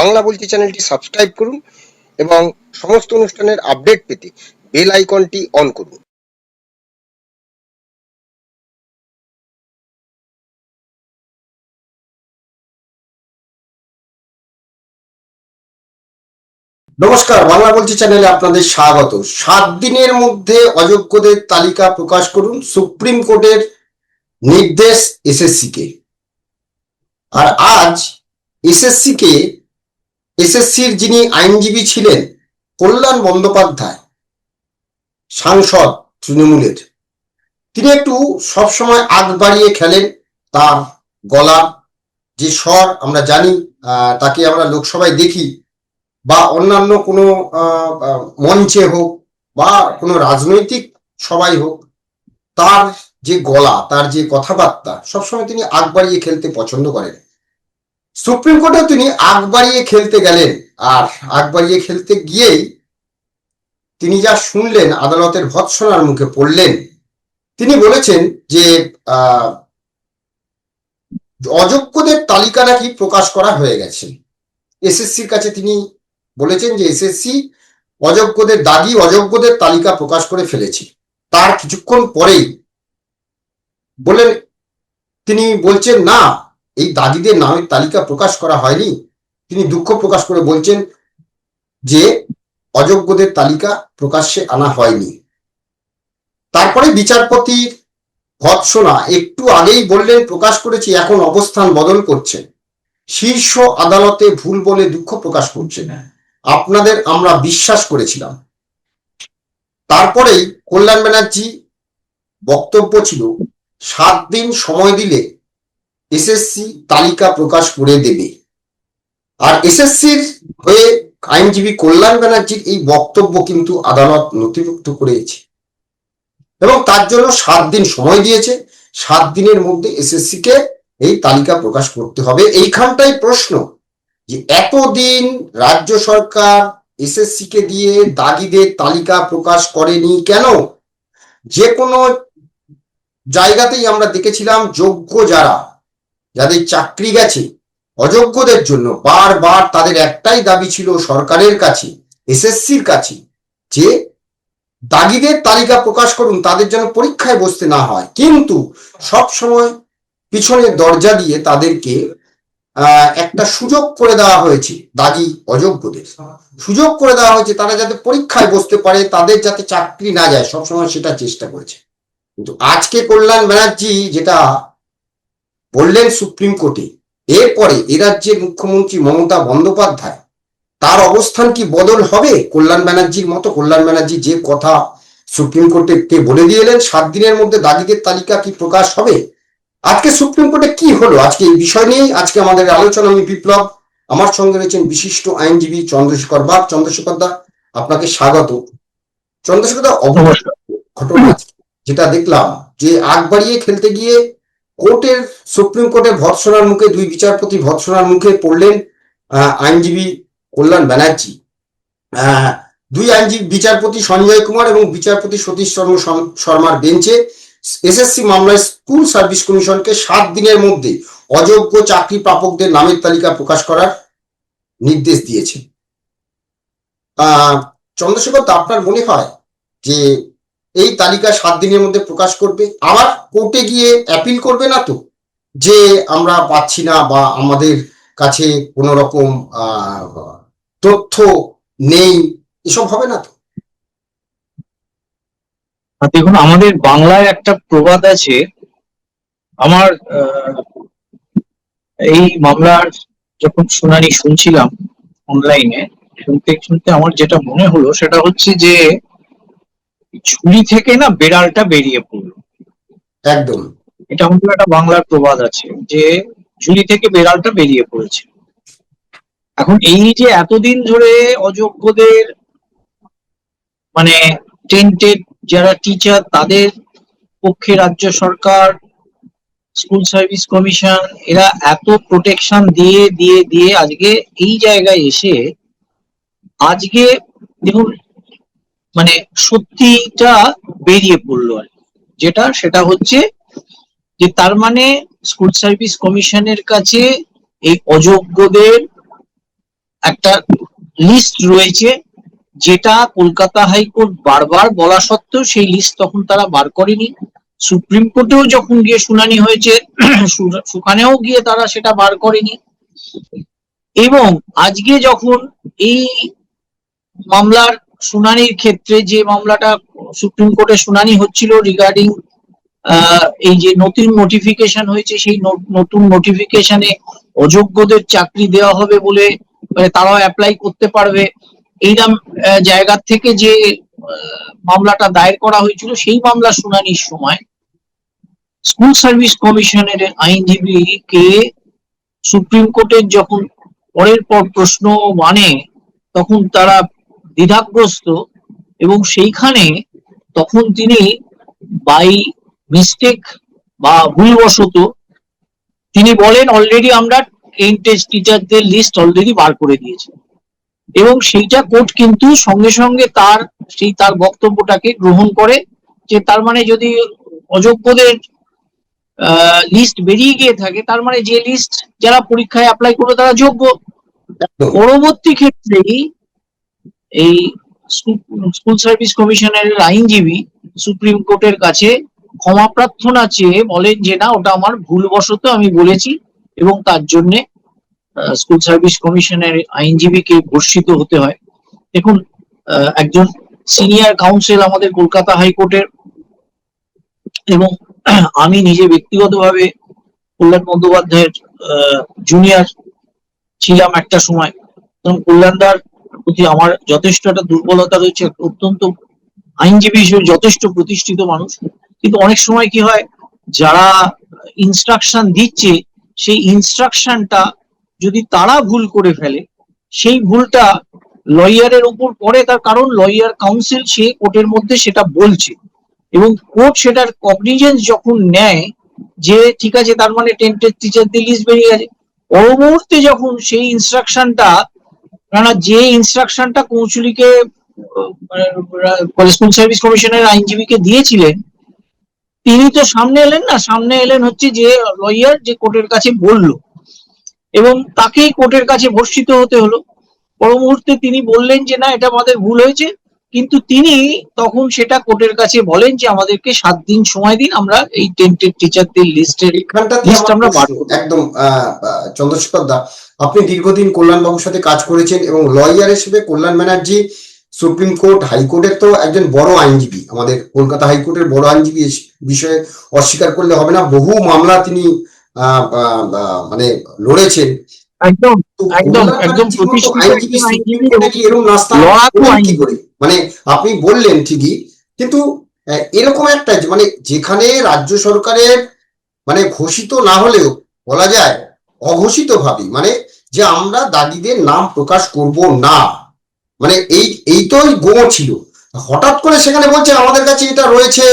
বাংলা বলছি চ্যানেলটি সাবস্ক্রাইব করুন এবং সমস্ত অনুষ্ঠানের আপডেট পেতে বেল আইকনটি অন করুন। নমস্কার, বাংলা বলছি চ্যানেলে আপনাদের স্বাগত। সাত দিনের মধ্যে অযোগ্যদের তালিকা প্রকাশ করুন সুপ্রিম কোর্টের নির্দেশ এসএসসি কে আর আজ এসএসসি কে এসএসসির যিনি আইনজীবী ছিলেন, কল্যাণ বন্দ্যোপাধ্যায়, সাংসদ তৃণমূলের, তিনি একটু সবসময় আগ বাড়িয়ে খেলেন তার গলা। যে স্বর আমরা জানি তাকে আমরা লোকসভায় দেখি, বা অন্যান্য কোনো মঞ্চে হোক, বা কোনো রাজনৈতিক সবাই হোক, তার যে গলা, তার যে কথাবার্তা, সবসময় তিনি আগ বাড়িয়ে খেলতে পছন্দ করেন। সুপ্রিম কোর্টেও তিনি আগ বাড়িয়ে খেলতে গেলেন। আর আগ বাড়িয়ে খেলতে গিয়েই তিনি যা শুনলেন, আদালতের ভৎসনার মুখে পড়লেন, তিনি বলেছেন যে অযোগ্যদের তালিকা নাকি প্রকাশ করা হয়ে গেছে। এসএসসির কাছে তিনি বলেছেন যে, এসএসসি অযোগ্যদের, দাগি অযোগ্যদের তালিকা প্রকাশ করে ফেলেছে। তার কিছুক্ষণ পরেই বলেন, তিনি বলছেন, না এই দাদিদের নামের তালিকা প্রকাশ করা হয়নি। তিনি দুঃখ প্রকাশ করে বলছেন যে অযোগ্যদের তালিকা প্রকাশ্যে আনা হয়নি। তারপরে বিচারপতির ভৎসনা একটু আগেই বললেন, প্রকাশ করেছি, এখন অবস্থান বদল করছেন শীর্ষ আদালতে ভুল বলে দুঃখ প্রকাশ করছেন আপনাদের আমরা বিশ্বাস করেছিলাম। তারপরেই কল্যাণ ব্যানার্জি বক্তব্য ছিল, সাত দিন সময় দিলে এসএসসি তালিকা প্রকাশ করে দেবে। আর এসএসসির হয়ে আইনজীবী কল্যাণ ব্যানার্জির এই বক্তব্য কিন্তু আদালত নথিভুক্ত করেছে। এবং তার জন্য সাত দিন সময় দিয়েছে। সাত দিনের মধ্যে এসএসসি কে এই তালিকা প্রকাশ করতে হবে। এইখানটাই প্রশ্ন যে এতদিন রাজ্য সরকার এসএসসি কে দিয়ে দাগিদের তালিকা প্রকাশ করেনি কেন? যে কোনো জায়গাতেই আমরা দেখেছিলাম যোগ্য যারা যাদের চাকরি গেছে অযোগ্যদের জন্য বারবার তাদের একটাই দাবি ছিল সরকারের কাছে, এসএসসির কাছে, যে দাগিদের তালিকা প্রকাশ করুন, তাদের যেন পরীক্ষায় বসতে না হয়। কিন্তু সব সময় পিছনের দরজা দিয়ে তাদেরকে একটা সুযোগ করে দেওয়া হয়েছে দাগি অযোগ্যদের। সুযোগ করে দেওয়া হয়েছে তারা যাতে পরীক্ষায় বসতে পারে, তাদের যাতে চাকরি না যায় সবসময় সেটা চেষ্টা করেছে। কিন্তু আজকে কল্যাণ ব্যানার্জি যেটা বললেন সুপ্রিম কোর্টে এরপরে এ রাজ্যের মুখ্যমন্ত্রী মমতা বন্দ্যোপাধ্যায় তার অবস্থান কি বদল হবে? কল্যাণ ব্যানার্জির মতো কল্যাণ ব্যানার্জি যে কথা সুপ্রিম কোর্টে কে বলে দিয়ে এলেন সাত দিনের মধ্যে দাগিদের তালিকা কি প্রকাশ হবে? আজকে সুপ্রিম কোর্টে কি হলো? আজকে এই বিষয় নিয়েই আজকে আমাদের আলোচনা আমি বিপ্লব। আমার সঙ্গে রয়েছেন বিশিষ্ট আইনজীবী চন্দ্রশেখর বাগ চন্দ্রশেখর দা আপনাকে স্বাগত। চন্দ্রশেখর দা ঘটনা যেটা দেখলাম যে আগ বাড়িয়ে খেলতে গিয়ে কোর্টের সুপ্রিম কোর্টের ভৎসনার মুখে দুই বিচারপতি ভৎসনার মুখে পড়লেন আইনজীবী কল্যাণ ব্যানার্জি। দুই আইনজীবী বিচারপতি সঞ্জয় কুমার এবং বিচারপতি সতীশ চন্দ্র শর্ম- শর্মার বেঞ্চে এসএসসি মামলায় স্কুল সার্ভিস কমিশনকে সাত দিনের মধ্যে অযোগ্য চাকরি প্রাপকদের নামের তালিকা প্রকাশ করার নির্দেশ দিয়েছে। চন্দ্রশেখর দা, আপনার মনে হয় যে এই তালিকা সাত দিনের মধ্যে প্রকাশ করবে। আবার কোর্টে গিয়ে অ্যাপিল করবে না তো? যে আমরা পাচ্ছি না বা আমাদের কাছে কোনো রকম তথ্য নেই, এসব হবে না তো? দেখুন, আমাদের বাংলায় একটা প্রবাদ আছে, আমার এই মামলার যখন শুনানি শুনছিলাম অনলাইনে শুনতে শুনতে আমার যেটা মনে হলো সেটা হচ্ছে যে ঝুলি থেকে না বেড়ালটা বেরিয়ে পড়ল। একদম। এটা আমাদের একটা বাংলার প্রবাদ আছে যে ঝুলি থেকে বেড়ালটা বেরিয়ে পড়েছে। এখন এই যে এতদিন ধরে অযোগ্যদের মানে টেন্টেড যারা টিচার তাদের পক্ষে রাজ্য সরকার স্কুল সার্ভিস কমিশন এরা এত প্রোটেকশন দিয়ে দিয়ে দিয়ে আজকে এই জায়গায় এসে আজকে দেখুন মানে সত্যিটা বেরিয়ে পড়ল আর। যেটা, সেটা হচ্ছে যে তার মানে স্কুল সার্ভিস কমিশনের কাছে এই অযোগ্যদের একটা লিস্ট রয়েছে, যেটা কলকাতা হাইকোর্ট বারবার বলা সত্ত্বেও সেই লিস্ট তখন তারা বার করেনি সুপ্রিম কোর্টেও যখন গিয়ে শুনানি হয়েছে সেখানেও গিয়ে তারা সেটা বার করেনি এবং আজকে যখন এই মামলার শুনানির ক্ষেত্রে যে মামলাটা সুপ্রিম কোর্টে শুনানি হচ্ছিল রিগার্ডিং এই যে নতুন নোটিফিকেশন হয়েছে, সেই নতুন নোটিফিকেশনে অযোগ্যদের চাকরি দেওয়া হবে বলে মানে তারাও অ্যাপ্লাই করতে পারবে। এইরকম জায়গা থেকে যে মামলাটা দায়ের করা হয়েছিল, সেই মামলা শুনানির সময় স্কুল সার্ভিস কমিশনের আইনজীবী কে সুপ্রিম কোর্টের যখন পরের পর প্রশ্ন মানে তখন তারা দ্বিধাগ্রস্ত এবং সেইখানে তখন তিনি বাই মিস্টেক বা ভুলবশত তিনি বলেন অলরেডি আমরা টেস্ট টিচারদের লিস্ট অলরেডি বার করে দিয়েছি। এবং সেইটা কোর্ট কিন্তু সঙ্গে সঙ্গে তার সেই তার বক্তব্যটাকে গ্রহণ করে যে তার মানে যদি অযোগ্যদের লিস্ট বেরিয়ে গিয়ে থাকে তার মানে যে লিস্ট যারা পরীক্ষায় অ্যাপ্লাই করবে তারা যোগ্য। পরবর্তী ক্ষেত্রেই এই স্কুল সার্ভিস কমিশনের আইনজীবী সুপ্রিম কোর্টের কাছে ক্ষমা প্রার্থনা চেয়ে বলেন যে, না, ওটা আমার ভুলবশত আমি বলেছি এবং তার জন্য স্কুল সার্ভিস কমিশনের আইনজীবীকে ভর্ষিত হতে হয়। দেখুন একজন সিনিয়র কাউন্সিল আমাদের কলকাতা হাইকোর্টের এবং আমি নিজে ব্যক্তিগতভাবে কল্যাণ বন্দ্যোপাধ্যায়ের জুনিয়র ছিলাম একটা সময়। এবং কল্যাণদার প্রতি আমার যথেষ্ট একটা দুর্বলতা রয়েছে অত্যন্ত আইনজীবী হিসেবে যথেষ্ট প্রতিষ্ঠিত মানুষ কিন্তু অনেক সময় কি হয় যারা ইনস্ট্রাকশন দিচ্ছে সেই ইনস্ট্রাকশনটা যদি তারা ভুল করে ফেলে সেই ভুলটা লয়ারের উপর পড়ে তার কারণ লয়ার কাউন্সিল সে কোর্টের মধ্যে সেটা বলছে এবং কোর্ট সেটার কগনিজেন্স যখন নেয় যে ঠিক আছে তার মানে টেন্টেড টিচারদের লিস্ট বেরিয়ে গেছে পর মুহূর্তে যখন সেই ইনস্ট্রাকশনটা কেননা যে ইনস্ট্রাকশনটা কৌশলীকে স্কুল সার্ভিস কমিশনের আইনজীবীকে দিয়েছিলেন তিনি তো সামনে এলেন না। সামনে এলেন হচ্ছে যে লয়ার যে কোর্টের কাছে বলল। এবং তাকেই কোর্টের কাছে ভর্ষিত হতে হলো। পর মুহূর্তে তিনি বললেন যে না এটা আমাদের ভুল হয়েছে। কিন্তু তিনি তখন সেটা কোর্টের কাছে বলেন যে আমাদেরকে সাত দিন সময় দিন আমরা এই টেন্টেড টিচারদের লিস্টের List আমার। একদম চন্দ্রশেখর দা আপনি দীর্ঘদিন কল্যাণ বাবুর সাথে কাজ করেছেন এবং লয়ার হিসেবে কল্যাণ ব্যানার্জি সুপ্রিম কোর্ট হাইকোর্টের তো একজন বড় আইনজীবী। আমাদের কলকাতা হাইকোর্টের বড় আইনজীবী বিষয়ে অস্বীকার করলে হবে না। বহু মামলা তিনি মানে লড়েছেন। একদম একদম, একদম মানে আপনি বললেন ঠিকই কিন্তু এরকম একটা মানে যেখানে রাজ্য সরকারের মানে ঘোষিত না হলেও বলা যায় অঘোষিত ভাবে মানে যে আমরা দাদিদের নাম প্রকাশ করব না। মানে এই এই তো গো ছিল। হঠাৎ করে সেখানে বলছে, আমাদের কাছে এটা রয়েছে,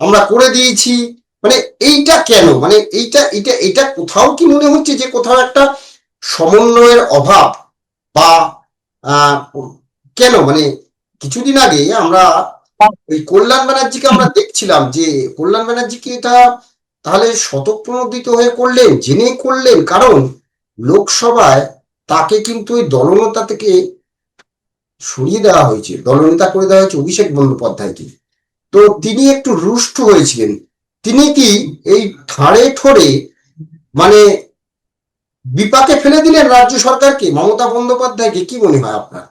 আমরা করে দিয়েছি। মানে এইটা কেন? মানে এইটা এটা এটা কোথাও কি মনে হচ্ছে যে কোথাও একটা সমন্বয়ের অভাব বা কেন? মানে কিছুদিন আগে আমরা ওই কল্যাণ ব্যানার্জিকে আমরা দেখছিলাম যে কল্যাণ ব্যানার্জিকে এটা তাহলে শতপ্রণোদিত হয়ে করলেন, জেনে করলেন। কারণ লোকসভায় তাকে কিন্তু ওই দলনেতা থেকে সরিয়ে দেওয়া হয়েছে। দলনেতা করে দেওয়া হয়েছে অভিষেক বন্দ্যোপাধ্যায়কে। তো তিনি একটু রুষ্ট হয়েছিলেন। তিনি কি এই ঠাড়ে ঠোড়ে মানে বিপাকে ফেলে দিলেন রাজ্য সরকারকে? মমতা বন্দ্যোপাধ্যায়কে কি মনে হয় আপনার?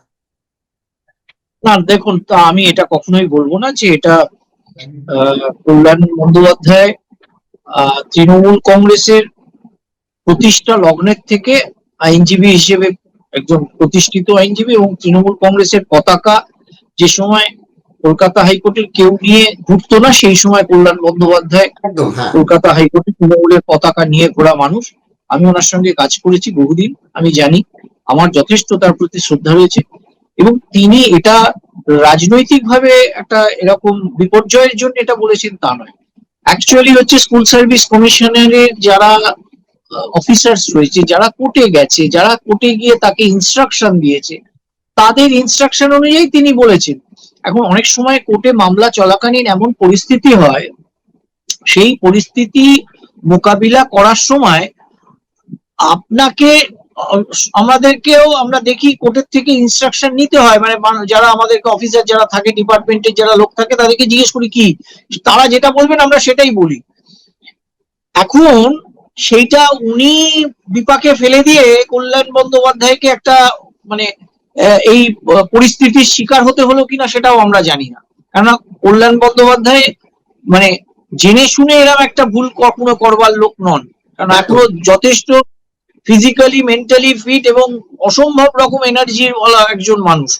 না, দেখুন, তা আমি এটা কখনোই বলব না যে এটা কল্যাণ বন্দ্যোপাধ্যায় তৃণমূল কংগ্রেসের প্রতিষ্ঠা লগ্নের থেকে আইনজীবী হিসেবে একজন প্রতিষ্ঠিত আইনজীবী এবং তৃণমূল কংগ্রেসের পতাকা যে সময় কলকাতা হাইকোর্টের কেউ নিয়ে ঘুরতো না সেই সময় কল্যাণ বন্দ্যোপাধ্যায় হ্যাঁ। কলকাতা হাইকোর্টে তৃণমূলের পতাকা নিয়ে ঘোরা মানুষ। আমি ওনার সঙ্গে কাজ করেছি বহুদিন আমি জানি। আমার যথেষ্ট তার প্রতি শ্রদ্ধা রয়েছে এবং তিনি এটা রাজনৈতিক ভাবে একটা এরকম বিপর্যয়ের জন্য এটা বলেছেন তা নয়। অ্যাকচুয়ালি হচ্ছে স্কুল সার্ভিস কমিশনের যারা অফিসার্স রয়েছে, যারা কোর্টে গেছে, যারা কোর্টে গিয়ে তাকে ইনস্ট্রাকশন দিয়েছে, তাদের ইনস্ট্রাকশন অনুযায়ী তিনি বলেছেন। এখন অনেক সময় কোর্টে মামলা চলাকালীন এমন পরিস্থিতি হয়, সেই পরিস্থিতি মোকাবিলা করার সময় আপনাকে, আমাদেরকেও আমরা দেখি কোর্টের থেকে ইনস্ট্রাকশন নিতে হয় মানে যারা আমাদেরকে অফিসার যারা থাকে ডিপার্টমেন্টের যারা লোক থাকে, তাদেরকে জিজ্ঞেস করি, কি? তারা যেটা বলবেন আমরা সেটাই বলি। এখন সেইটা উনি বিপাকে ফেলে দিয়ে কল্যাণ বন্দ্যোপাধ্যায়কে একটা মানে এই পরিস্থিতির শিকার হতে হলো কিনা সেটাও আমরা জানি না। কেননা কল্যাণ বন্দ্যোপাধ্যায় মানে জেনে শুনে এরকম একটা ভুল কখনো করবার লোক নন। কারণ এখনও যথেষ্ট ফিজিক্যালি মেন্টালি ফিট এবং অসম্ভব রকম এনার্জির বলা একজন মানুষ।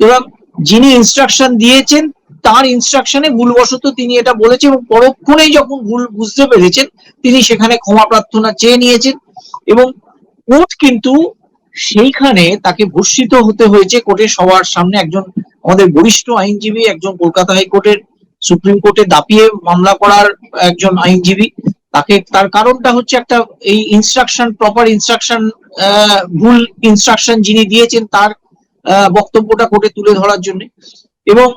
এবং যিনি ইনস্ট্রাকশন দিয়েছেন তার ইনস্ট্রাকশনে ভুলবশত তিনি এটা বলেছেন এবং পরক্ষণেই যখন ভুল বুঝতে পেরেছেন, তিনি সেখানে ক্ষমা প্রার্থনা চেয়ে নিয়েছেন এবং কোর্ট কিন্তু সেইখানে তাকে ভর্ষিত হতে হয়েছে। কোর্টের সবার সামনে একজন আমাদের বরিষ্ঠ আইনজীবী, একজন কলকাতা হাইকোর্টের সুপ্রিম কোর্টে দাপিয়ে মামলা করার একজন আইনজীবী। তাকে তার কারণটা হচ্ছে একটা এই ইনস্ট্রাকশন প্রপার ইনস্ট্রাকশন ভুল ইনস্ট্রাকশন যিনি দিয়েছেন তার বক্তব্যটা কোর্টে তুলে ধরার জন্য। এবং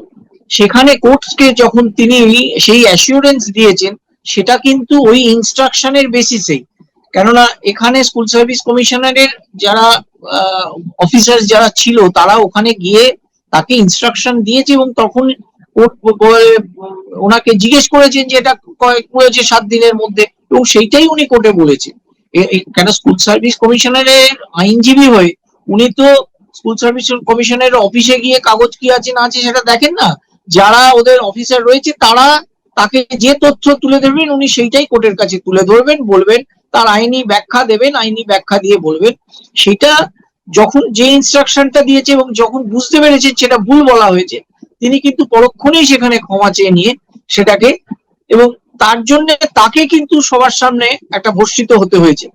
সেখানে কোর্টকে যখন তিনি সেই অ্যাসিওরেন্স দিয়েছেন, সেটা কিন্তু ওই ইনস্ট্রাকশনের বেসিসেই কেননা এখানে স্কুল সার্ভিস কমিশনারের যারা অফিসার যারা ছিল, তারা ওখানে গিয়ে তাকে ইনস্ট্রাকশন দিয়েছে এবং তখন কোর্ট ওনাকে জিজ্ঞেস করেছেন যে এটা কয়েক করেছে সাত দিনের মধ্যে। এবং সেইটাই উনি কোর্টে বলেছেন। কেন স্কুল সার্ভিস কমিশনারের আইনজীবী হয়ে, উনি তো স্কুল সার্ভিস কমিশনের অফিসে গিয়ে কাগজ কি আছে না আছে সেটা দেখেন না? যারা ওদের অফিসার রয়েছে, তারা তাকে যে তথ্য তুলে ধরবেন, উনি সেইটাই কোর্টের কাছে তুলে ধরবেন, বলবেন, তার আইনি ব্যাখ্যা দেবেন, আইনি ব্যাখ্যা দিয়ে বলবেন। সেটা যখন যে ইনস্ট্রাকশনটা দিয়েছে এবং যখন বুঝতে পেরেছেন সেটা ভুল বলা হয়েছে, তিনি কিন্তু পরক্ষণেই সেখানে ক্ষমা চেয়ে নিয়ে সেটাকে এবং তার জন্য তাকে কিন্তু সবার সামনে একটা ভর্ষিত হতে হয়েছে।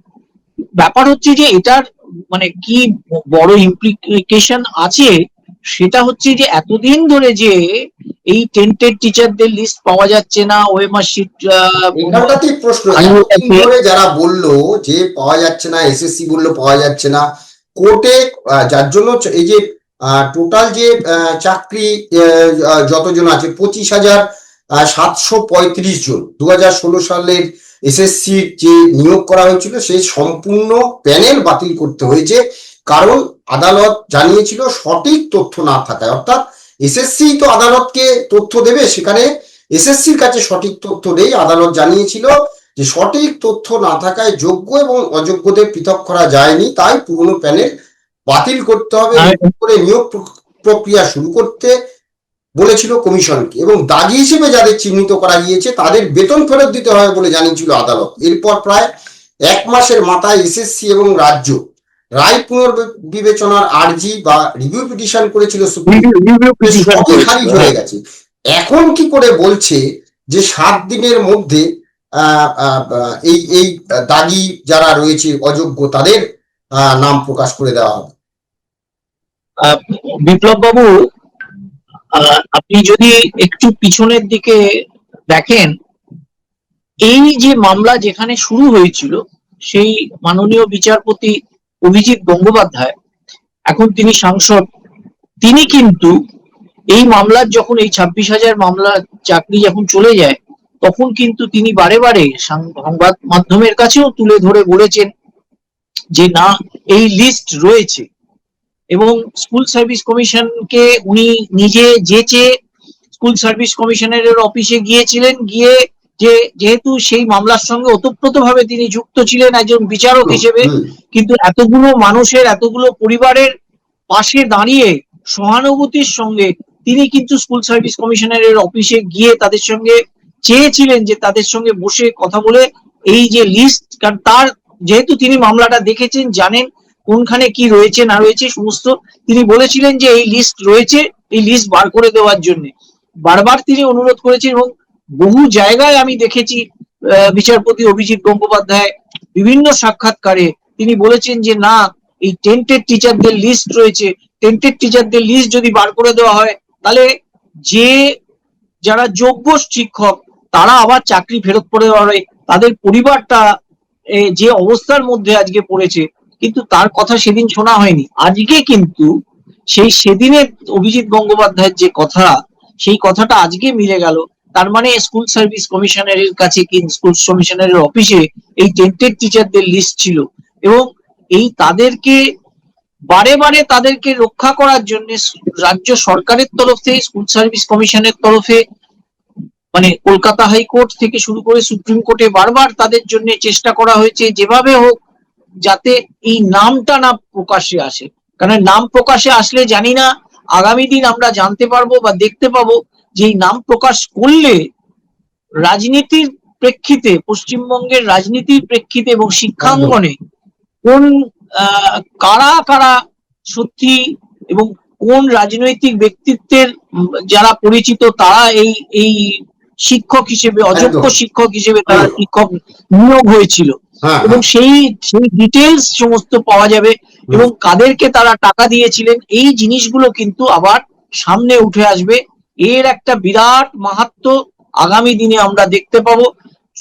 ব্যাপার হচ্ছে যে এটার মানে কি বড় ইমপ্লিকেশন আছে সেটা হচ্ছে যে এতদিন ধরে যে এই টেন্টেড টিচারদের লিস্ট পাওয়া যাচ্ছে না ওএমআর শিট প্রশ্ন। যারা বলল যে পাওয়া যাচ্ছে না এসএসসি বলল পাওয়া যাচ্ছে না কোর্টে যার জন্য এই যে টোটাল যে চাকরি যতজন আছে পঁচিশ হাজার সাতশো পঁয়ত্রিশ জন। দু হাজার ষোলো সালের এসএসসি যে নিয়োগ করা হয়েছিল সেই সম্পূর্ণ প্যানেল বাতিল করতে হয়েছে। কারণ আদালত জানিয়েছিল সঠিক তথ্য না থাকায় অর্থাৎ এসএসসি তো আদালতকে তথ্য দেবে সেখানে এসএসসির কাছে সঠিক তথ্য নেই। আদালত জানিয়েছিল যে সঠিক তথ্য না থাকায় যোগ্য এবং অযোগ্যদের পৃথক করা যায়নি তাই পুরনো প্যানেল বাতিল করতে হবে করে নিয়োগ প্রক্রিয়া শুরু করতে বলেছিল কমিশনকে। এবং দাগি হিসেবে যাদের চিহ্নিত করা গিয়েছে তাদের বেতন ফেরত দিতে হবে বলে জানিয়েছিল আদালত। এরপর প্রায় এক মাসের মাথায় এসএসসি এবং রাজ্য রায় পুনর্বিবেচনার আর্জি বা রিভিউ পিটিশন করেছিল খারিজ হয়ে গেছে। এখন কি করে বলছে যে সাত দিনের মধ্যে আহ, আহ, আহ, এই এই দাগি যারা রয়েছে অযোগ্য তাদের আহ, নাম প্রকাশ করে দেওয়া হবে? বিপ্লব বাবু আহ, আপনি যদি একটু পিছনের দিকে দেখেন এই যে মামলা যেখানে শুরু হয়েছিল সেই মাননীয় বিচারপতি অভিজিৎ গঙ্গোপাধ্যায়, এখন তিনি সাংসদ, তিনি কিন্তু এই মামলার যখন এই ছাব্বিশ হাজার মামলা চাকরি যখন চলে যায়, তখন কিন্তু তিনি বারে বারে সংবাদ মাধ্যমের কাছেও তুলে ধরে বলেছেন যে না, এই লিস্ট রয়েছে। এবং স্কুল সার্ভিস কমিশনকে উনি নিজে যেচে স্কুল সার্ভিস কমিশনের অফিসে গিয়েছিলেন, গিয়ে যে যেহেতু সেই মামলার সঙ্গে ওতপ্রোতভাবে তিনি যুক্ত ছিলেন একজন বিচারক হিসেবে কিন্তু এতগুলো মানুষের এতগুলো পরিবারের পাশে দাঁড়িয়ে সহানুভূতির সঙ্গে তিনি কিন্তু স্কুল সার্ভিস কমিশনারের অফিসে গিয়ে তাদের সঙ্গে চেয়েছিলেন যে তাদের সঙ্গে বসে কথা বলে এই যে লিস্ট কারণ তার যেহেতু তিনি মামলাটা দেখেছেন জানেন কোনখানে কি রয়েছে না রয়েছে সমস্ত তিনি বলেছিলেন যে এই লিস্ট রয়েছে এই লিস্ট বার করে দেওয়ার জন্য। বারবার তিনি অনুরোধ করেছেন এবং বহু জায়গায় আমি দেখেছি বিচারপতি অভিজিৎ গঙ্গোপাধ্যায় বিভিন্ন সাক্ষাৎকারে তিনি বলেছেন যে, না, এই টেন্টেড টিচারদের লিস্ট রয়েছে। টেন্টেড টিচারদের লিস্ট যদি বার করে দেওয়া হয়, তাহলে যে, যারা যোগ্য শিক্ষক, তারা আবার চাকরি ফেরত পড়ে হবে। তাদের পরিবারটা যে অবস্থার মধ্যে আজকে পড়েছে, কিন্তু তার কথা সেদিন শোনা হয়নি। আজকে কিন্তু সেই সেদিনের অভিজিৎ গঙ্গোপাধ্যায়ের যে কথা, সেই কথাটা আজকে মিলে গেল। তার মানে স্কুল সার্ভিস কমিশনের কাছে কি স্কুল কমিশনারের অফিসে এই টেন্টেড টিচারদের লিস্ট ছিল। এবং এই তাদেরকে বারে বারে তাদেরকে রক্ষা করার জন্য রাজ্য সরকারের তরফ থেকে স্কুল সার্ভিস কমিশনের তরফে মানে কলকাতা হাইকোর্ট থেকে শুরু করে সুপ্রিম কোর্টে বারবার তাদের জন্য চেষ্টা করা হয়েছে, যেভাবে হোক যাতে এই নামটা না প্রকাশে আসে। কারণ নাম প্রকাশে আসলে জানি না, আগামী দিন আমরা জানতে পারব বা দেখতে পাবো যে নাম প্রকাশ করলে রাজনীতির প্রেক্ষিতে পশ্চিমবঙ্গের রাজনীতির প্রেক্ষিতে এবং শিক্ষাঙ্গনে কোন কারা কারা সত্যি এবং কোন রাজনৈতিক ব্যক্তিত্বের যারা পরিচিত তারা এই এই শিক্ষক হিসেবে অযোগ্য শিক্ষক হিসেবে তারা শিক্ষক নিয়োগ হয়েছিল। হ্যাঁ এবং সেই সেই ডিটেলস সমস্ত পাওয়া যাবে এবং কাদেরকে তারা টাকা দিয়েছিলেন এই জিনিসগুলো কিন্তু আবার সামনে উঠে আসবে। এর একটা বিরাট মাহাত্ম আগামী দিনে আমরা দেখতে পাবো।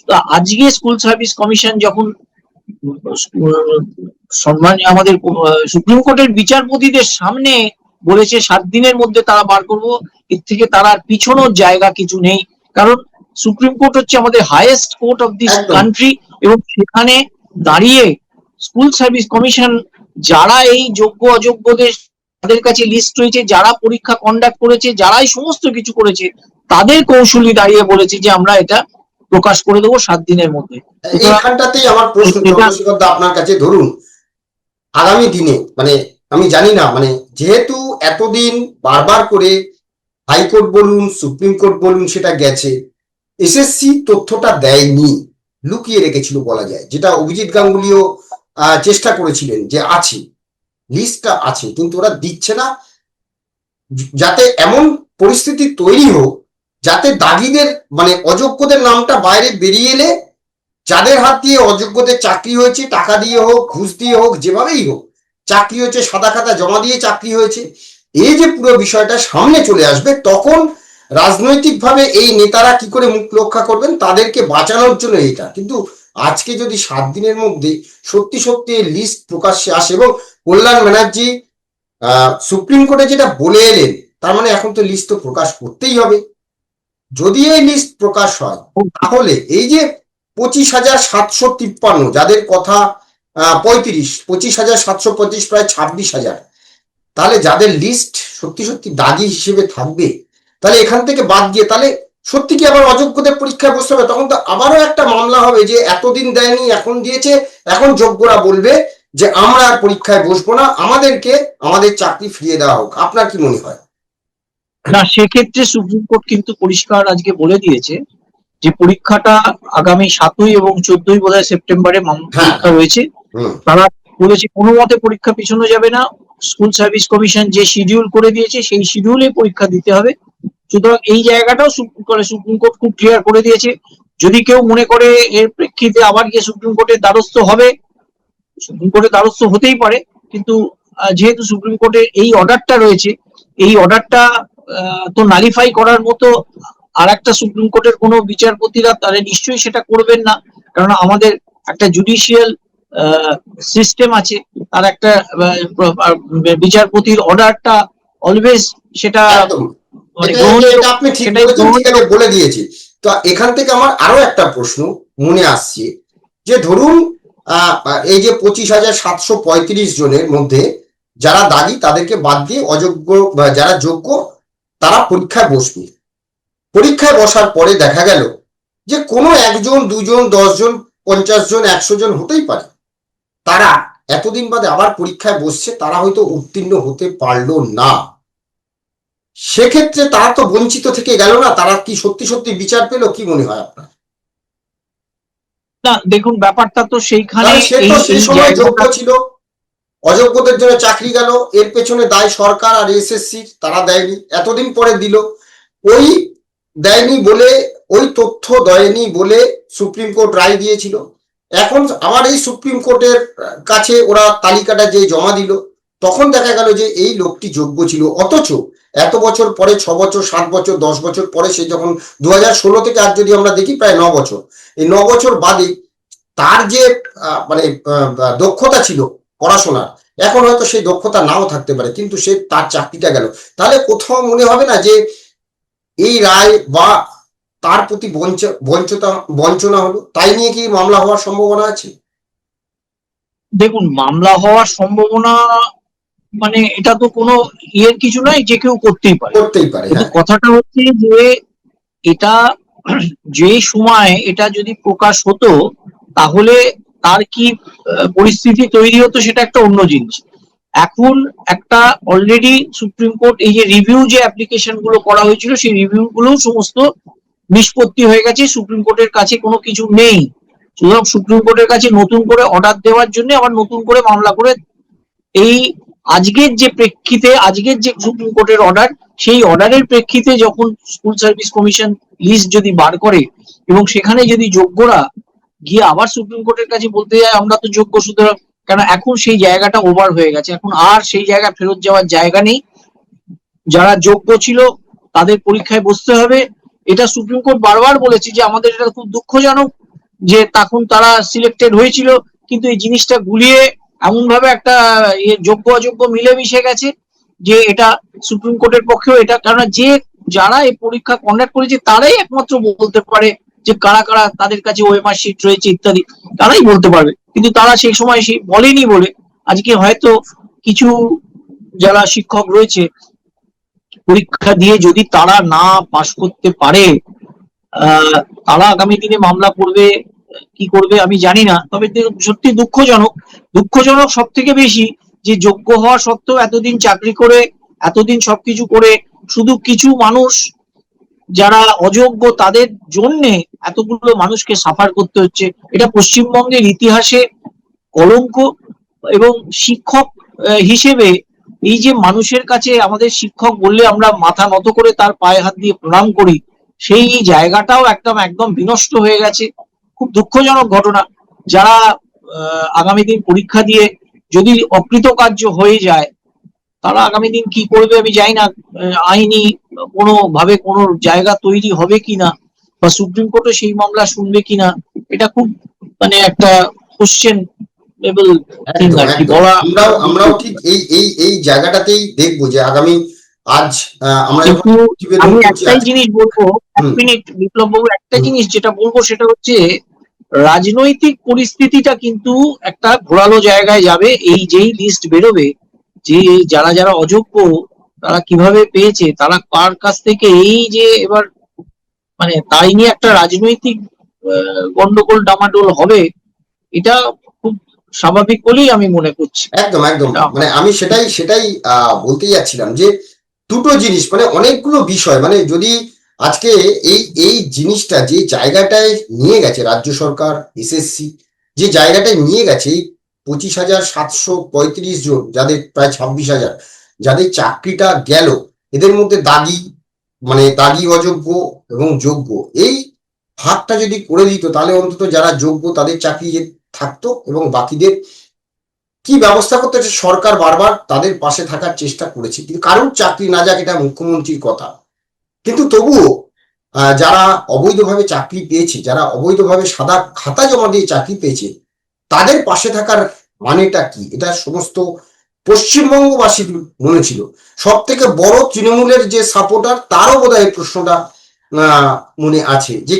তা আজকে স্কুল সার্ভিস কমিশন যখন সম্মান আমাদের সুপ্রিম কোর্টের বিচারপতিদের সামনে বলেছে সাত দিনের মধ্যে তারা বার করব এর থেকে তারা আর পিছনোর জায়গা কিছু নেই। কারণ সুপ্রিম কোর্ট হচ্ছে আমাদের highest court of this country এবং সেখানে দাঁড়িয়ে স্কুল সার্ভিস কমিশন যারা এই যোগ্য অযোগ্যদের তাদের কাছে লিস্ট রয়েছে যারা পরীক্ষা কন্ডাক্ট করেছে যারাই সমস্ত কিছু করেছে তাদের কৌশলী দাঁড়িয়ে বলেছে যে আমরা এটা প্রকাশ করে দেবো সাত দিনের মধ্যে। এইখানটাতেই আমার প্রশ্ন আপনার কাছে ধরুন আগামী দিনে মানে আমি জানি না মানে যেহেতু এতদিন বারবার করে হাইকোর্ট বলুন সুপ্রিম কোর্ট বলুন সেটা গেছে এসএসসি তথ্যটা দেয়নি লুকিয়ে রেখেছিল বলা যায় যেটা অভিজিৎ গাঙ্গুলিও আহ, চেষ্টা করেছিলেন যে আছে। লিস্টটা আছে, কিন্তু ওরা দিচ্ছে না। যাতে এমন পরিস্থিতি তৈরি হোক, যাতে দাগিদের মানে অযোগ্যদের নামটা বাইরে বেরিয়ে এলে, যাদের হাত দিয়ে অযোগ্যদের চাকরি হয়েছে, টাকা দিয়ে হোক, ঘুষ দিয়ে হোক, যেভাবেই হোক, চাকরি হয়েছে, সাদা খাতা জমা দিয়ে চাকরি হয়েছে এই যে পুরো বিষয়টা সামনে চলে আসবে, তখন রাজনৈতিকভাবে এই নেতারা কি করে মুখ রক্ষা করবেন, তাদেরকে বাঁচানোর জন্য এটা। কিন্তু আজকে যদি সাত দিনের মধ্যে সত্যি সত্যি লিস্ট প্রকাশ্যে আসে এবং কল্যাণ ব্যানার্জি সুপ্রিম কোর্টে যেটা বলে এলেন, তার মানে এখন তো লিস্ট তো প্রকাশ করতেই হবে। যদি এই লিস্ট প্রকাশ হয়, তাহলে এই যে পঁচিশ হাজার সাতশো তিপ্পান্ন, যাদের কথা পঁয়ত্রিশ, পঁচিশ হাজার সাতশো পঁচিশ, প্রায় ছাব্বিশ হাজার, তাহলে যাদের লিস্ট সত্যি সত্যি দাগি হিসেবে থাকবে, তাহলে এখান থেকে বাদ দিয়ে তাহলে সত্যি কি আবার অযোগ্যদের পরীক্ষায় বসতে হবে? তখন তো আবারও একটা মামলা হবে যে এতদিন দেয়নি এখন দিয়েছে এখন যোগ্যরা বলবে যে আমরা আর পরীক্ষায় বসবো না আমাদেরকে আমাদের চাকরি ফিরিয়ে দেওয়া হোক। আপনার কি মনে হয়? না সেক্ষেত্রে সুপ্রিম কোর্ট কিন্তু পরিষ্কার আজকে বলে দিয়েছে যে পরীক্ষাটা আগামী সাতই এবং চোদ্দই বোধহয় সেপ্টেম্বরে মাম- হ্যাঁ। পরীক্ষা রয়েছে তারা বলেছে কোনো মতে পরীক্ষা পিছনো যাবে না। স্কুল সার্ভিস কমিশন যে শিডিউল করে দিয়েছে সেই শিডিউলে পরীক্ষা দিতে হবে। সুতরাং এই জায়গাটাও সুপ্রিম কোর্ট সুপ্রিম কোর্ট খুব ক্লিয়ার করে দিয়েছে। যদি কেউ মনে করে এর প্রেক্ষিতে আবার গিয়ে সুপ্রিম কোর্টের দ্বারস্থ হবে, সুপ্রিম কোর্টের দ্বারস্থ হতেই পারে, কিন্তু যেহেতু সুপ্রিম কোর্টের এই অর্ডারটা রয়েছে, এই অর্ডারটা তো নালিফাই করার মতো আর একটা সুপ্রিম কোর্টের কোনো বিচারপতিরা তারা নিশ্চয়ই সেটা করবেন না। কারণ আমাদের একটা জুডিশিয়াল সিস্টেম আছে, তার একটা বিচারপতির অর্ডারটা অলওয়েজ সেটা মানে আপনি ঠিক। বলে দিয়েছি। তো এখান থেকে আমার আরও একটা প্রশ্ন মনে আসছে যে ধরুন এই যে পঁচিশ হাজার সাতশো পঁয়ত্রিশ জনের মধ্যে যারা দাগি তাদেরকে বাদ দিয়ে অযোগ্য যারা যোগ্য তারা পরীক্ষায় বসবে। পরীক্ষায় বসার পরে দেখা গেল যে কোনো একজন দুজন দশজন পঞ্চাশ জন একশো জন হতেই পারে। তারা এতদিন বাদে আবার পরীক্ষায় বসছে তারা হয়তো উত্তীর্ণ হতে পারল না। সেক্ষেত্রে তারা তো বঞ্চিত থেকে গেল না তারা কি সত্যি সত্যি বিচার পেল কি মনে হয় আপনার? না দেখুন ব্যাপারটা তো সেইখানে সেই সময় যোগ্য ছিল অযোগ্যদের জন্য চাকরি গেল এর পেছনে দায় সরকার আর এসএসসি তারা দেয়নি এতদিন পরে দিল। ওই দেয়নি বলে ওই তথ্য দেয়নি বলে সুপ্রিম কোর্ট রায় দিয়েছিল। এখন আমার এই সুপ্রিম কোর্টের কাছে ওরা তালিকাটা যে জমা দিল তখন দেখা গেল যে এই লোকটি যোগ্য ছিল অথচ এত বছর পরে, ছ বছর, সাত বছর, দশ বছর পরে সে যখন দু ষোলো থেকে আর যদি আমরা দেখি, প্রায় ন বছর। এই ন বছর বাদে তার যে মানে দক্ষতা ছিল পড়াশোনার, এখন হয়তো সেই দক্ষতা নাও থাকতে পারে, কিন্তু সে তার চাকরিটা গেল। তাহলে কোথাও মনে হবে না যে, এই রায় বা তার প্রতি বঞ্চ- বঞ্চতা, বঞ্চনা হলো? তাই নিয়ে কি মামলা হওয়ার সম্ভাবনা আছে? দেখুন, মামলা হওয়ার সম্ভাবনা মানে এটা তো কোনো ইয়ের কিছু নয় যে কেউ করতেই পারে। করতেই পারে হ্যাঁ। কথাটা হচ্ছে যে এটা যে সময় এটা যদি প্রকাশ হতো তাহলে তার কি পরিস্থিতি তৈরি হতো সেটা একটা অন্য জিনিস। এখন একটা অলরেডি সুপ্রিম কোর্ট এই যে রিভিউ যে অ্যাপ্লিকেশনগুলো করা হয়েছিল সেই রিভিউ গুলো সমস্ত নিষ্পত্তি হয়ে গেছে সুপ্রিম কোর্টের কাছে কোনো কিছু নেই। সুতরাং সুপ্রিম কোর্টের কাছে নতুন করে অর্ডার দেওয়ার জন্য আবার নতুন করে মামলা করে এই আজকের যে প্রেক্ষিতে, আজকের যে সুপ্রিম কোর্টের অর্ডার সেই অর্ডারের প্রেক্ষিতে যখন স্কুল সার্ভিস কমিশন লিস্ট যদি বার করে এবং সেখানে যদি যোগ্যরা গিয়ে আবার সুপ্রিম কোর্টের কাছে বলতে যায়, আমরা তো যোগ্য, সুতরাং কেন এখন সেই জায়গাটা ওভার হয়ে গেছে। এখন আর সেই জায়গা ফেরত যাওয়ার জায়গা নেই। যারা যোগ্য ছিল, তাদের পরীক্ষায় বসতে হবে। এটা সুপ্রিম কোর্ট বারবার বলেছে যে, আমাদের এটা খুব দুঃখজনক যে তখন তারা সিলেক্টেড হয়েছিল, কিন্তু এই জিনিসটা গুলিয়ে এমন ভাবে একটা ইয়ে যোগ্য অযোগ্য মিলে মিশে গেছে যে এটা সুপ্রিম কোর্টের পক্ষেও এটা কারণ যে যারা এই পরীক্ষা কন্ডাক্ট করেছে তারাই একমাত্র বলতে পারে যে কারা কারা তাদের কাছে ওয়েমার শিট রয়েছে ইত্যাদি, তারাই বলতে পারবে। কিন্তু তারা সেই সময় সেই বলেনি বলে আজকে হয়তো কিছু যারা শিক্ষক রয়েছে, পরীক্ষা দিয়ে যদি তারা না পাশ করতে পারে তারা আগামী দিনে মামলা করবে কি করবে আমি জানি না। তবে সত্যি দুঃখজনক। দুঃখজনক সব থেকে বেশি যে যোগ্য হওয়া সত্ত্বেও এতদিন চাকরি করে, এতদিন সবকিছু করে শুধু কিছু মানুষ যারা অযোগ্য তাদের জন্য এতগুলো মানুষকে সাফার করতে হচ্ছে। এটা পশ্চিমবঙ্গের ইতিহাসে কলঙ্ক এবং শিক্ষক হিসেবে এই যে মানুষের কাছে আমাদের শিক্ষক বললে আমরা মাথা নত করে তার পায়ে হাত দিয়ে প্রণাম করি, সেই জায়গাটাও একদম একদম বিনষ্ট হয়ে গেছে। খুব দুঃখজনক ঘটনা। যারা আগামী দিন পরীক্ষা দিয়ে যদি অকৃতকার্য হয়ে যায় তারা আগামী দিন কি করবে আমি জানি না। আইনি কোনো ভাবে কোনো জায়গা তৈরি হবে কিনা বা সুপ্রিম কোর্টে সেই মামলা শুনবে কিনা এটা খুব মানে একটা কোশ্চেন লেভেল থিং একদম, আর কি একদম। বলা আমরাও আমরাও ঠিক এই এই এই জায়গাটাতেই দেখব যে আগামী আজ আমরা আমি একটাই জিনিস বলব এক। মিনিট বিপ্লব বাবু একটা জিনিস যেটা বলব সেটা হচ্ছে রাজনৈতিক পরিস্থিতিটা কিন্তু একটা ঘোরালো জায়গায় যাবে এই যেই লিস্ট বেরোবে যে যারা যারা অযোগ্য তারা কীভাবে পেয়েছে তারা কার কাছ থেকে এই যে এবার মানে তাই নিয়ে একটা রাজনৈতিক গন্ডগোল ডামাডোল হবে এটা খুব স্বাভাবিক বলেই আমি মনে করছি। একদম একদম। মানে আমি সেটাই সেটাই আহ, বলতে যাচ্ছিলাম যে দুটো জিনিস মানে অনেকগুলো বিষয় মানে যদি আজকে এই এই জিনিসটা যে জায়গাটায় নিয়ে গেছে রাজ্য সরকার এসএসসি যে জায়গাটায় নিয়ে গেছে পঁচিশ হাজার সাতশো পঁয়ত্রিশ জন, যাদের প্রায় ছাব্বিশ হাজার, যাদের চাকরিটা গেল, এদের মধ্যে দাগি মানে দাগি, অযোগ্য এবং যোগ্য। এই ভাগটা যদি করে দিত, তাহলে অন্তত যারা যোগ্য তাদের চাকরি থাকতো এবং বাকিদের কি ব্যবস্থা করতে সরকার বারবার তাদের পাশে থাকার চেষ্টা করেছে। কিন্তু কারোর চাকরি না যাক, এটা মুখ্যমন্ত্রীর কথা। কিন্তু তবুও যারা অবৈধভাবে চাকরি পেয়েছে, যারা অবৈধভাবে সাদা খাতা জমা দিয়ে চাকরি পেয়েছে, তাদের পাশে থাকার মানেটা কি? এটা সমস্ত পশ্চিমবঙ্গবাসীর মনে ছিল। সব থেকে বড় তৃণমূলের যে সাপোর্টার, তারও বোধহয় এই প্রশ্নটা মনে আছে যে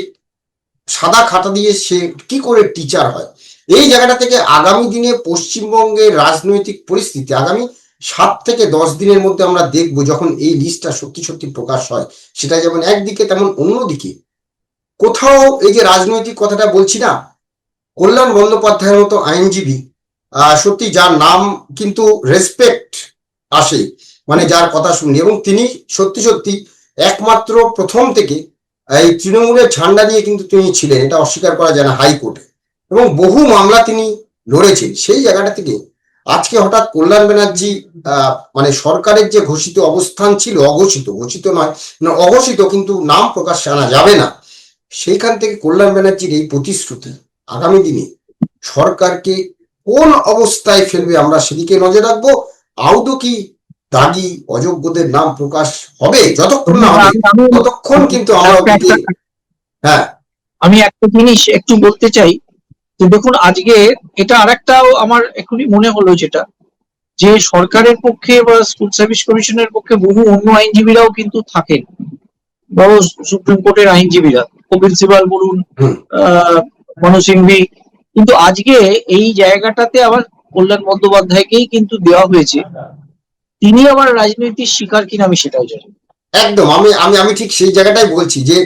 সাদা খাতা দিয়ে সে কি করে টিচার হয়? এই জায়গাটা থেকে আগামী দিনে পশ্চিমবঙ্গের রাজনৈতিক পরিস্থিতি, আগামী সাত থেকে দশ দিনের মধ্যে আমরা দেখব যখন এই লিস্টটা সত্যি সত্যি প্রকাশ হয়, সেটা যেমন একদিকে তেমন অন্যদিকে। কোথাও এই যে রাজনৈতিক কথাটা বলছি না, কল্যাণ বন্দ্যোপাধ্যায়ের মতো আইনজীবী সত্যি যার নাম কিন্তু রেসপেক্ট আসে মানে যার কথা শুনি, এবং তিনি সত্যি সত্যি একমাত্র প্রথম থেকে এই তৃণমূলের ঝান্ডা নিয়ে কিন্তু তিনি ছিলেন, এটা অস্বীকার করা যায় না হাইকোর্টে। এবং বহু মামলা তিনি লড়েছেন, সেই জায়গাটা থেকে আজকে হঠাৎ কল্যাণ ব্যানার্জি মানে সরকারের যে ঘোষিত অবস্থান ছিল অঘোষিত ঘোষিত নয় অঘোষিত কিন্তু নাম প্রকাশ্যে আনা যাবে না। সেইখান থেকে কল্যাণ ব্যানার্জির এই প্রতিশ্রুতি আগামী দিনে সরকারকে কোন অবস্থায় ফেলবে আমরা সেদিকে নজর রাখব। আউদো কি দাগি অযোগ্যদের নাম প্রকাশ হবে? যতক্ষণ না হবে ততক্ষণ কিন্তু আমরা হ্যাঁ। আমি একটা জিনিস একটু বলতে চাই। তো দেখুন আজকে এটা আরেকটাও আমার এখনই মনে হলো যেটা যে সরকারের পক্ষে বা স্কুল সার্ভিস কমিশনের পক্ষে বহু অন্য আইনজীবীরাও কিন্তু থাকেন। বড় সুপ্রিম কোর্টের আইনজীবীরা কপিল সিবাল বলুন মনোজ সিংভি। কিন্তু আজকে এই জায়গাটাতে আবার কল্যাণ বন্দ্যোপাধ্যায়কেই কিন্তু দেওয়া হয়েছে। তিনি আবার রাজনীতির শিকার কিনা আমি সেটাও জানি একদম আমি আমি আমি ঠিক সেই জায়গাটাই বলছি যে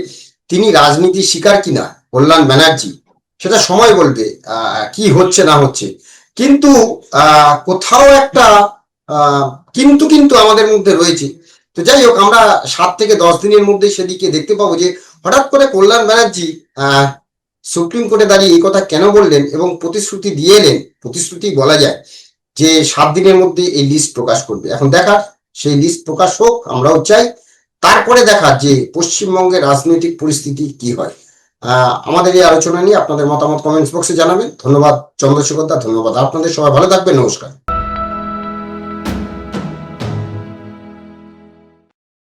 তিনি রাজনীতির শিকার কিনা কল্যাণ ব্যানার্জি। সেটা সময় বলবে কি হচ্ছে না হচ্ছে। কিন্তু কোথাও একটা কিন্তু কিন্তু আমাদের মধ্যে রয়েছে। তো যাই হোক, আমরা সাত থেকে দশ দিনের মধ্যে সেদিকে দেখতে পাবো যে, হঠাৎ করে কল্যাণ ব্যানার্জি সুপ্রিম কোর্টে দাঁড়িয়ে এই কথা কেন বললেন এবং প্রতিশ্রুতি দিয়ে এলেন? প্রতিশ্রুতি বলা যায় যে, সাত দিনের মধ্যে এই লিস্ট প্রকাশ করবে। এখন দেখার সেই লিস্ট প্রকাশ হোক, আমরাও চাই। তারপরে দেখা যে, পশ্চিমবঙ্গের রাজনৈতিক পরিস্থিতি কি হয়। আমাদের এই আলোচনা নিয়ে আপনাদের মতামত কমেন্টস বক্সে জানাবেন। ধন্যবাদ চন্দ্রশেখর দা, ধন্যবাদ। আপনাদের সবাই ভালো থাকবেন, নমস্কার।